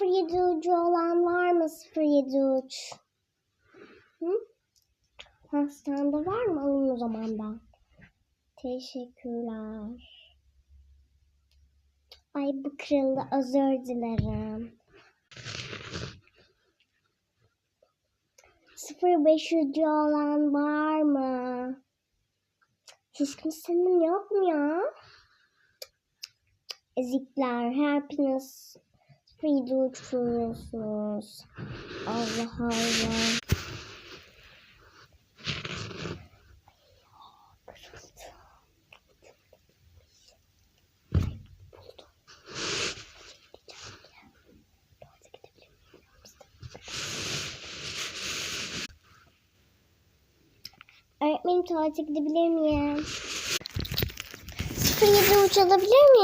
07 ucu olan var mı 07 uç? Hastanede var mı? Alayım o zaman ben. Teşekkürler. Ay bu kırıldı. Özür dilerim. 05 ucu olan var mı? Hiç kimsenin yok mu ya? Ezikler, hepiniz free uçuyorsunuz. Allah Allah. Öğretmenim tuvalete gidebilir miyim? 07 uç alabilir miyim?